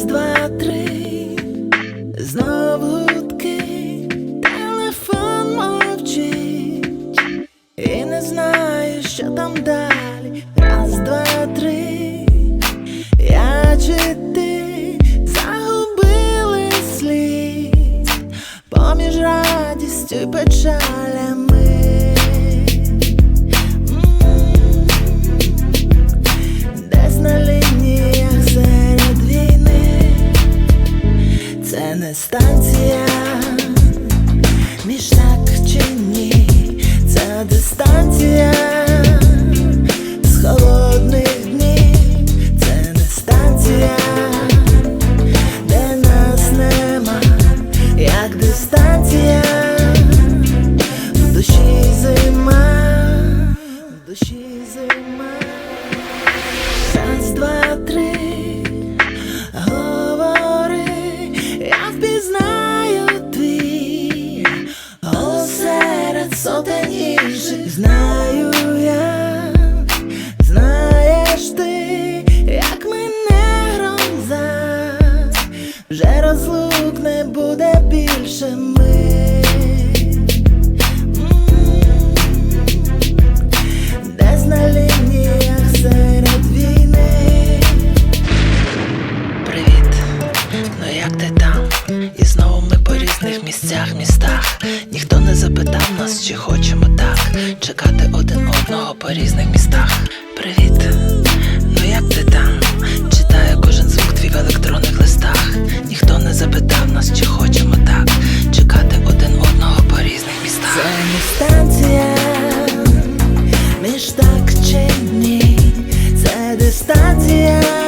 Раз, два, три, знов гудки, телефон мовчить, і не знаю, що там далі. Раз, два, три, я чи ти загубили слід? Поміж радістю і печалями. Це станція, між так чи ні, це дистанція впізнаю твій голос серед сотень інших. Знаю я, знаєш ти, як мене вже розлук не буде більше ми. І знову ми по різних місцях, містах. Ніхто не запитав нас, чи хочемо так чекати один одного по різних містах. Привіт, ну як ти там? Читаю кожен звук твій в електронних листах. Ніхто не запитав нас, чи хочемо так чекати один одного по різних містах. Це не станція, між так чи ні, це дистанція